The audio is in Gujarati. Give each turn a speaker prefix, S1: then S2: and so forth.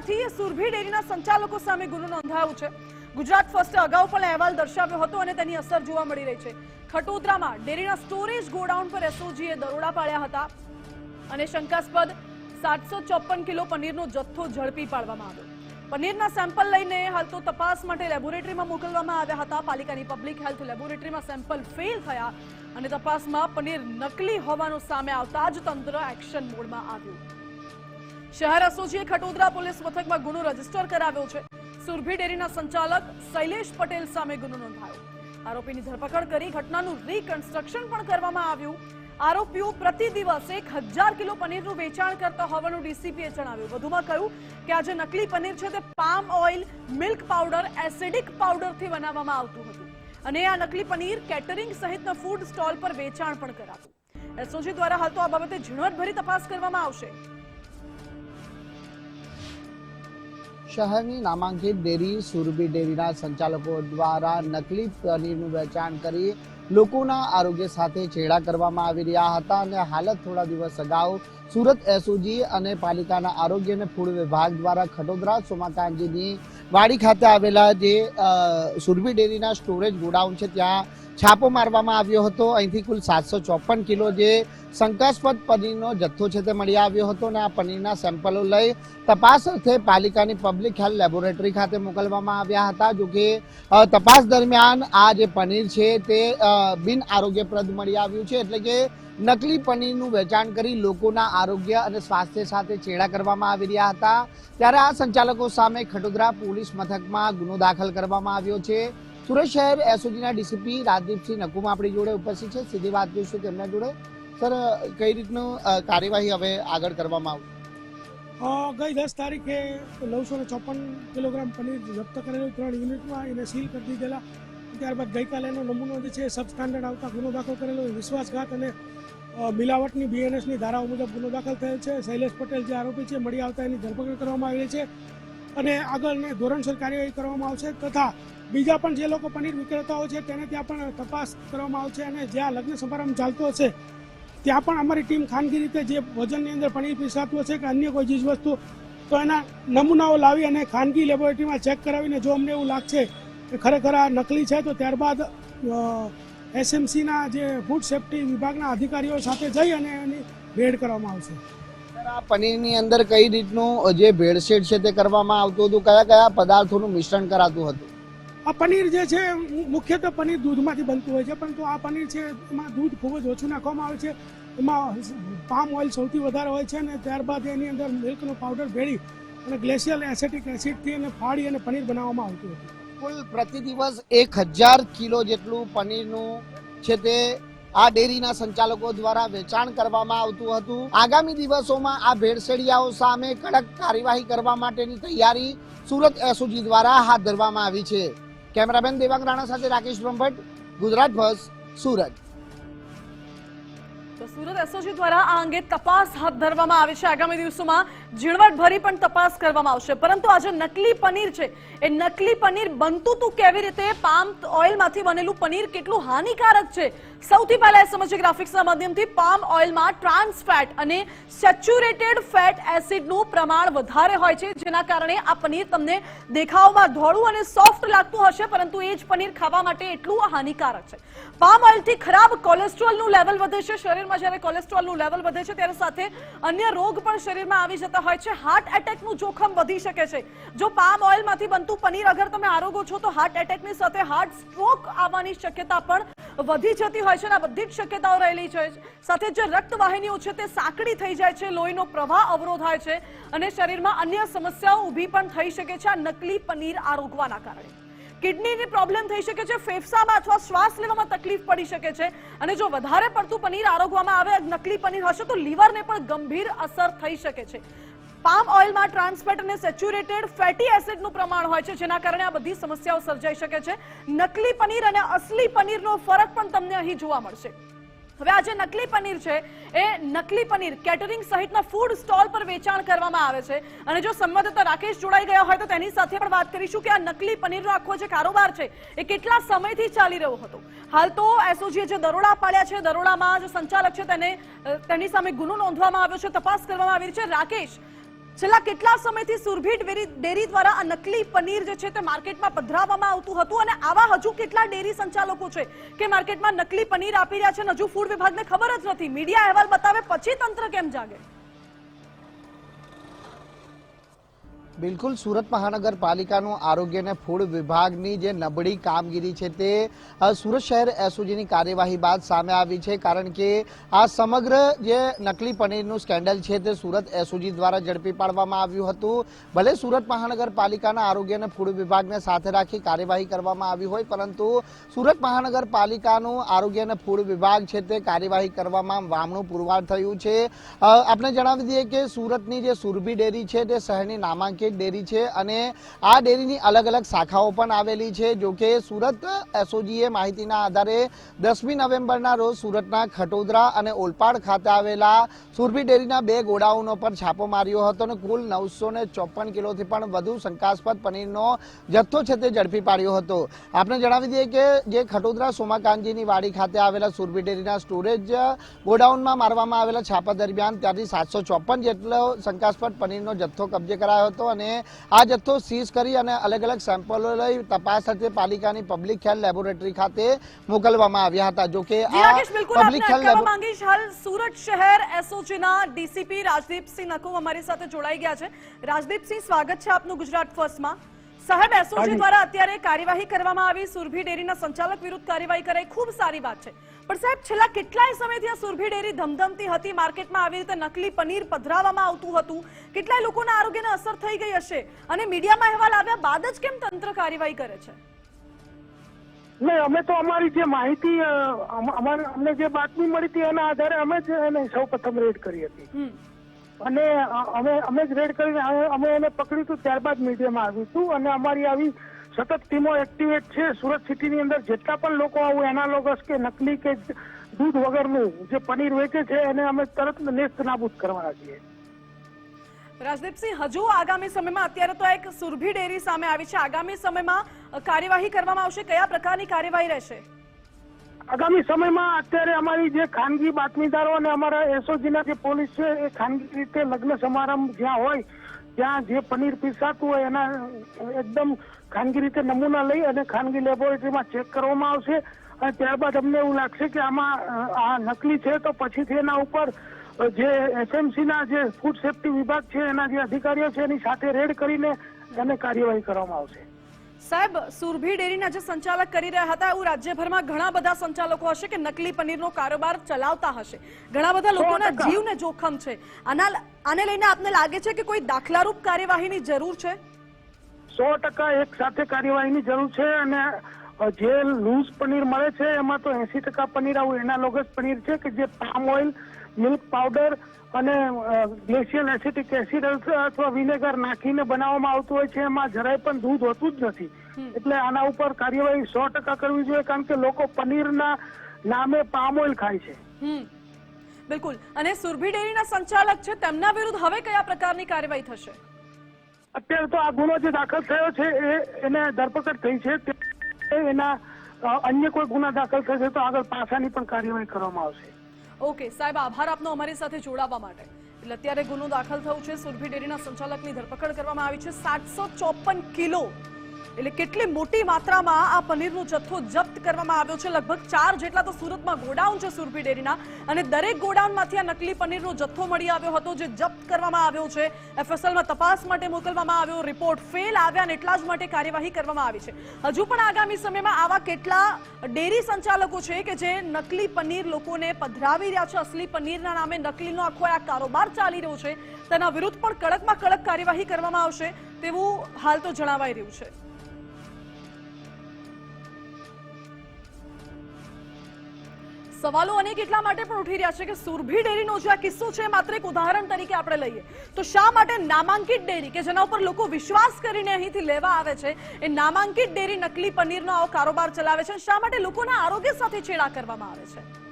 S1: સુરભી ડેરીના સંચાલકો સામે ગુનો નોંધાયો છે. ગુજરાત ફર્સ્ટે અગાઉ પણ અહેવાલ દર્શાવ્યો હતો અને તેની અસર જોવા મળી રહી છે. ખટોદરામાં ડેરીના સ્ટોરેજ ગોડાઉન પર એસઓજીએ દરોડા પાડ્યા હતા અને શંકાસ્પદ સાતસો ચોપન કિલો પનીરનો જથ્થો ઝડપી પાડવામાં આવ્યો. પનીરના સેમ્પલ લઈને હાલ તો તપાસ માટે લેબોરેટરીમાં મોકલવામાં આવ્યા હતા. પાલિકાની પબ્લિક હેલ્થ લેબોરેટરીમાં સેમ્પલ ફેલ થયા અને તપાસમાં પનીર નકલી હોવાનું સામે આવતા જ તંત્ર એક્શન મોડમાં આવ્યું. શહેર એસઓજીએ ખટોદરા પોલીસ મથકમાં ગુનો રજિસ્ટર કરાવ્યો છે. સુરભી ડેરીના સંચાલક શૈલેષ પટેલ સામે ગુનો નોંધાયો. આરોપીની ધરપકડ કરી ઘટનાનું રીકન્સ્ટ્રક્શન પણ કરવામાં આવ્યું. આરોપીઓ પ્રતિ દિવસ એક હજાર કિલો પનીરનું વેચાણ કરતા હોવાનું ડીસીપીએ જણાવ્યું. વધુમાં કહ્યું કે આ જે નકલી પનીર છે તે palm oil, milk powder, acidic પાવડરથી બનાવવામાં આવતું હતું. અને આ નકલી પનીર કેટરિંગ સહિતના ફૂડ સ્ટોલ પર વેચાણ પણ કરાવ્યું એસઓજી દ્વારા હાલ તો આ બાબતે ઝીણવટભરી તપાસ કરવામાં આવશે.
S2: શહેરની નામાંકિત ડેરી સુરભી ડેરીના સંચાલકો દ્વારા નકલી પનીરનું વેચાણ કરી લોકોના આરોગ્ય સાથે ચેડા કરવામાં આવી રહ્યા હતા અને હાલત થોડા દિવસ અગાઉ સુરત એસઓજી અને પાલિકાના આરોગ્ય અને ફૂડ વિભાગ દ્વારા ખટોદરા સોમાકાંજીની વાડી ખાતે આવેલા જે સુરભી ડેરીના સ્ટોરેજ ગોડાઉન છે, ત્યાં છાપો મારવામાં આવ્યો હતો. અહીંથી કુલ સાતસો ચોપન કિલો જે શંકાસ્પદ પનીરનો જથ્થો છે તે મળી આવ્યો હતો અને આ પનીરના સેમ્પલો લઈ તપાસ અર્થે પાલિકાની પબ્લિક હેલ્થ લેબોરેટરી ખાતે મોકલવામાં આવ્યા હતા. જો કે તપાસ દરમિયાન આ જે પનીર છે તે બિન આરોગ્યપ્રદ મળી આવ્યું છે. એટલે કે નકલી પનીરનું વેચાણ કરી લોકોના આરોગ્ય અને સ્વાસ્થ્ય સાથે ચેડા કરવામાં આવી રહ્યા હતા. ત્યારે આ સંચાલકો સામે ખટોદરા પોલીસ મથકમાં ગુનો દાખલ કરવામાં આવ્યો છે. સુરત શહેર એસઓજીના ડીસીપી રાજદીપસિંહ નકુમ આપણી જોડે ઉપસ્થિત છે. સીધી વાત કરીશું તેમના જોડે. સર, કઈ રીતનું કાર્યવાહી હવે આગળ કરવામાં આવશે?
S3: ગઈ દસ તારીખે નવસો ને ચોપન કિલોગ્રામ પનીર જપ્ત કરેલું ત્રણ યુનિટમાં એને સીલ કરી દીધેલા. ત્યારબાદ ગઈકાલે એનો નમૂનો જે છે સબ સ્ટાન્ડર્ડ આવતા ગુનો દાખલ કરેલો. વિશ્વાસઘાત અને મિલાવટની બીએનએસની ધારાઓ મુજબ ગુનો દાખલ થયેલ છે. શૈલેષ પટેલ જે આરોપી છે, મળી આવતા એની ધરપકડ કરવામાં આવી છે. અને આગળને ધોરણસર કાર્યવાહી કરવામાં આવશે તથા બીજા પણ જે લોકો પનીર વિક્રેતાઓ છે, તેને ત્યાં પણ તપાસ કરવામાં આવશે અને જ્યાં લગ્ન સમારંભ ચાલતો હશે ત્યાં પણ અમારી ટીમ ખાનગી રીતે જે ભોજનની અંદર પનીર પીસાતું હશે કે અન્ય કોઈ ચીજ વસ્તુ તો એના નમૂનાઓ લાવી અને ખાનગી લેબોરેટરીમાં ચેક કરાવીને જો અમને એવું લાગશે કે ખરેખર આ નકલી છે, તો ત્યારબાદ એસએમસીના જે ફૂડ સેફ્ટી વિભાગના અધિકારીઓ સાથે જઈ અને એની રેડ કરવામાં આવશે.
S2: આ પનીરની અંદર કઈ રીતનું જે ભેળસેળ છે તે કરવામાં આવતું હતું? કયા કયા પદાર્થોનું મિશ્રણ કરાતું હતું?
S3: આ પનીર જે છે, મુખ્યત્વે પનીર દૂધમાંથી બનતું હોય છે, પરંતુ આ પનીર છે, એમાં દૂધ ખૂબ જ ઓછું નાખવામાં આવે છે. એમાં પામ ઓઇલ સૌથી વધારે હોય છે અને ત્યારબાદ એની અંદર મિલ્કનો પાવડર ભેળી અને ગ્લેશિયલ એસેટિક એસિડથી એને ફાડી અને પનીર બનાવવામાં આવતું હતું.
S2: કુલ પ્રતિ દિવસ એક હજાર કિલો જેટલું પનીરનું છે તે આ ડેરીના સંચાલકો દ્વારા વેચાણ કરવામાં આવતું હતું. આગામી દિવસોમાં આ ભેળસેડિયાઓ સામે કડક કાર્યવાહી કરવા માટેની તૈયારી સુરત એસઓજી દ્વારા હાથ ધરવામાં આવી છે. કેમેરામેન દેવાંગ રાણા સાથે રાકેશ બ્રહ્મભટ્ટ, ગુજરાત બસ સુરત.
S1: તો સુરત એસઓજી દ્વારા આ અંગે તપાસ હાથ ધરવામાં આવી છે. આગામી દિવસોમાં ઝીણવટભરી પણ તપાસ કરવામાં આવશે. પરંતુ આ જે નકલી પનીર છે. એ નકલી પનીર બનતું તું કેવી રીતે? પામ ઓઇલમાંથી બનેલું પનીર કેટલું હાનિકારક છે? સૌથી પહેલા એ સમજીએ ગ્રાફિક્સના માધ્યમથી પામ ઓઇલમાં ટ્રાન્સ ફેટ અને સેચ્યુરેટેડ ફેટ એસિડનું પ્રમાણ વધારે હોય છે. જેના કારણે આ પનીર તમને દેખાવમાં ધોળું અને સોફ્ટ લાગતું હશે, પરંતુ એ જ પનીર ખાવા માટે એટલું હાનિકારક છે. પામ ઓઇલથી ખરાબ કોલેસ્ટ્રોલનું લેવલ વધે છે. શરીરમાં જ્યારે કોલેસ્ટ્રોલનું લેવલ વધે છે, ત્યારે સાથે અન્ય રોગ પણ શરીરમાં આવી જતા હોય છે હાર્ટ એટેકનું જોખમ વધી શકે છે. જો પામ ઓઇલમાંથી બનતું પનીર અગર તમે આરોગો છો, તો હાર્ટ એટેકની સાથે હાર્ટ સ્ટ્રોક આવવાની શક્યતા પણ વધી જતી હોય છે અને બધી જ શક્યતાઓ રહેલી છે. સાથે જે રક્તવાહિનીઓ છે, તે સાંકડી થઈ જાય છે, લોહીનો પ્રવાહ અવરોધાય છે અને શરીરમાં અન્ય સમસ્યાઓ ઊભી પણ થઈ શકે છે આ નકલી પનીર આરોગવાના કારણે. કિડનીની પ્રોબ્લેમ થઈ શકે છે, ફેફસામાં અથવા શ્વાસ લેવામાં તકલીફ પડી શકે છે અને જો વધારે પડતું પનીર આરોગવામાં આવે, નકલી પનીર હશે, તો લીવરને પણ ગંભીર અસર થઈ શકે છે. પામ ઓઇલમાં ટ્રાન્સફેટ અને સેચ્યુરેટેડ ફેટી એસિડનું પ્રમાણ હોય છે, જેના કારણે આ બધી સમસ્યાઓ સર્જાઈ શકે છે. નકલી પનીર અને અસલી પનીરનો ફરક પણ તમને અહીં જોવા મળશે. હવે આ જે નકલી પનીર છે, એ નકલી પનીર કેટરિંગ સહિતના ફૂડ સ્ટોલ પર વેચાણ કરવામાં આવે છે. અને જો સંવાદદાતા રાકેશ જોડાઈ ગયા હોય તો તેની સાથે પણ વાત કરીશું કે આ નકલી પનીરનો આખો જે કારોબાર છે, એ કેટલા સમયથી ચાલી રહ્યો હતો. હાલ તો એસઓજીએ જે દરોડા પાડ્યા છે, દરોડામાં જે સંચાલક છે, તેને તેની સામે ગુનો નોંધવામાં આવ્યો છે, તપાસ કરવામાં આવી છે. રાકેશ છેલ્લા કેટલા સમયથી સુરભી ડેરી દ્વારા આ નકલી પનીર જે છે તે માર્કેટમાં પધરાવવામાં આવતું હતું અને આવા હજુ કેટલા ડેરી સંચાલકો છે કે માર્કેટમાં નકલી પનીર આપી રહ્યા છે અને હજુ ફૂડ વિભાગને ખબર જ નથી. મીડિયા અહેવાલ બતાવે, પછી તંત્ર કેમ જાગે?
S2: બિલકુલ સુરત મહાનગરપાલિકાનું આરોગ્ય અને ફૂડ વિભાગની જે નબળી કામગીરી છે તે સુરત શહેર એસઓજીની કાર્યવાહી બાદ સામે આવી છે, કારણ કે, આ સમગ્ર જે નકલી પનીરનું સ્કેન્ડલ છે તે સુરત એસઓજી દ્વારા ઝડપી પાડવામાં આવ્યું હતું. ભલે સુરત મહાનગરપાલિકાના આરોગ્ય અને ફૂડ વિભાગને સાથે રાખી કાર્યવાહી કરવામાં આવી હોય, પરંતુ સુરત મહાનગરપાલિકાનું આરોગ્ય અને ફૂડ વિભાગ છે તે કાર્યવાહી કરવામાં વામણું પુરવાર થયું છે. આપણે જણાવી દઈએ કે સુરતની જે સુરભી ડેરી છે તે શહેરની નામાંકિત ડેરી છે અને આ ડેરીની અલગ અલગ શાખાઓ પણ આવેલી છે. જો કે સુરત એસઓજીએ માહિતીના આધારે દસમી નવેમ્બરના રોજ સુરતના ખટોદરા અને ઓલપાડ ખાતે આવેલા સુરભી ડેરીના બે ગોડાઉનો પર છાપો માર્યો હતો અને કુલ નવસો ને ચોપન કિલોથી પણ વધુ શંકાસ્પદ પનીરનો જથ્થો છે તે ઝડપી પાડ્યો હતો. આપણે જણાવી દઈએ કે જે ખટોદરા સોમાકાંતજીની વાડી ખાતે આવેલા સુરભી ડેરીના સ્ટોરેજ ગોડાઉનમાં મારવામાં આવેલા છાપા દરમિયાન ત્યાંથી સાતસો ચોપન જેટલો શંકાસ્પદ પનીરનો જથ્થો કબજે કરાયો હતો અને આ જથ્થો સીઝ કરી અને અલગ અલગ સેમ્પલો લઈ તપાસ અર્થે પાલિકાની પબ્લિક હેલ્થ લેબોરેટરી ખાતે મોકલવામાં આવ્યા હતા. જો કે આ પબ્લિક હેલ્થ
S1: માંગીશ. હાલ સુરત શહેર એસઓજીના ડીસીપી રાજદીપસિંહ નકુ અમારી સાથે જોડાઈ ગયા છે. રાજદીપસિંહ સ્વાગત છે આપનું ગુજરાત ફર્સ્ટમાં સાહેબ એસઓજી દ્વારા અત્યારે કાર્યવાહી કરવામાં આવી. સુરભી ડેરીના સંચાલક વિરુદ્ધ કાર્યવાહી કરાઈ. ખૂબ સારી વાત છે. પણ સાહેબ છેલ્લા કેટલાય સમયથી આ સુરભી ડેરી ધમધમતી હતી. માર્કેટમાં આવી રીતે નકલી પનીર પધરાવવામાં આવતું હતું. કેટલાય લોકોના આરોગ્યને અસર થઈ ગઈ હશે. અને મીડિયામાં અહેવાલ આવ્યા બાદ જ કેમ તંત્ર કાર્યવાહી કરે છે?
S3: નહીં અમે તો અમારી જે માહિતી અમારે અમને જે બાતમી મળી હતી એના આધારે અમે જ એને સૌ પ્રથમ રેડ કરી હતી. અને અમે અમે જ રેડ કરીને અમે- એને પકડ્યું હતું ત્યારબાદ મીડિયામાં આવ્યું હતું. અને અમારી આવી સતત ટીમો એક્ટિવેટ છે. સુરત સિટીની અંદર જેટલા પણ લોકો આવું એનાલોગસ કે નકલી કે દૂધ વગરનું જે પનીર વેચે છે, એને અમે તરત નેસ્ત નાબૂદ કરવાના છીએ.
S1: રાજદીપસિંહ હજુ આગામી સમયમાં અત્યારે તો એક સુરભી ડેરી સામે આવી છે. આગામી સમયમાં કાર્યવાહી કરવામાં આવશે. કયા પ્રકારની કાર્યવાહી રહેશે?
S3: આગામી સમયમાં અત્યારે અમારી જે ખાનગી બાતમીદારો અને અમારા એસઓજીના જે પોલીસ છે, એ ખાનગી રીતે લગ્ન સમારંભ જ્યાં હોય, ત્યાં જે પનીર પીસાતું હોય, એના એકદમ ખાનગી રીતે નમૂના લઈ અને ખાનગી લેબોરેટરીમાં ચેક કરવામાં આવશે. અને ત્યારબાદ અમને એવું લાગશે કે આમાં આ નકલી છે તો પછીથી એના ઉપર જે એસએમસી ના જે ફૂડ સેફ્ટી વિભાગ છે, એના જે અધિકારીઓ છે, એની સાથે રેડ કરીને એને કાર્યવાહી કરવામાં આવશે.
S1: સાહેબ સુરભી ડેરીના જે સંચાલક કરી રહ્યા હતા એવું રાજ્યભરમાં ઘણા બધા સંચાલકો હશે કે નકલી પનીરનો કારોબાર ચલાવતા હશે? ઘણા બધા લોકોના જીવને જોખમ છે. આના આને લઈને આપને લાગે છે કે કોઈ દાખલારૂપ કાર્યવાહીની જરૂર છે?
S3: સો ટકા એક સાથે કાર્યવાહીની જરૂર છે અને જે લૂઝ પનીર મળે છે એમાં તો એસી ટકા પનીર આવું એનાલોગસ પનીર છે કે જે પામ ઓઇલ મિલ્ક પાવડર અને ગ્લેશિયલ એસિટિક એસિડ અથવા વિનેગર નાખીને બનાવવામાં આવતું હોય છે એમાં જરાય પણ દૂધ હોતું જ નથી. એટલે આના ઉપર કાર્યવાહી સો ટકા કરવી જોઈએ કારણ કે લોકો પનીરના નામે પામ ઓઇલ ખાય છે.
S1: હમ. બિલકુલ. અને સુરભી ડેરીના સંચાલક છે તેમના વિરુદ્ધ હવે કયા પ્રકારની કાર્યવાહી થશે?
S3: અત્યારે તો આ ગુનો જે દાખલ થયો છે એ એને ધરપકડ થઈ છે. એના અન્ય કોઈ ગુના દાખલ થશે તો આગળ પાછાની પણ કાર્યવાહી કરવામાં આવશે.
S1: ઓકે, સાહેબ, આભાર આપનો અમારી સાથે જોડાવા માટે. એટલે અત્યારે ગુનો દાખલ થયો છે. સુરભી ડેરીના સંચાલકની ધરપકડ કરવામાં આવી છે. સાતસો કિલો એટલે કેટલી મોટી માત્રામાં આ પનીરનો જથ્થો જપ્ત કરવામાં આવ્યો છે. લગભગ ચાર જેટલા તો સુરતમાં ગોડાઉન છે સુરભી ડેરીના. અને દરેક ગોડાઉનમાંથી આ નકલી પનીરનો જથ્થો મળી આવ્યો હતો જે જપ્ત કરવામાં આવ્યો છે. એફએસએલમાં તપાસ માટે મોકલવામાં આવ્યો, રિપોર્ટ ફેલ આવ્યા અને એટલા જ માટે કાર્યવાહી કરવામાં આવી છે. હજુ પણ આગામી સમયમાં આવા કેટલા ડેરી સંચાલકો છે કે જે નકલી પનીર લોકોને પધરાવી રહ્યા છે? અસલી પનીરના નામે નકલીનો આખો આ કારોબાર ચાલી રહ્યો છે. તેના વિરુદ્ધ પણ કડકમાં કડક કાર્યવાહી કરવામાં આવશે તેવું હાલ તો જણાવાઈ રહ્યું છે. સવાલો અનેક એટલા માટે પણ ઉઠી રહ્યા છે કે સુરભી ડેરીનો જે આ કિસ્સો છે, માત્ર એક ઉદાહરણ તરીકે આપણે લઈએ. તો શા માટે નામાંકિત ડેરી, કે જેના ઉપર લોકો વિશ્વાસ કરીને અહીંથી લેવા આવે છે, એ નામાંકિત ડેરી નકલી પનીરનો આવો કારોબાર ચલાવે છે? શા માટે લોકોના આરોગ્ય સાથે છેડા કરવામાં આવે છે?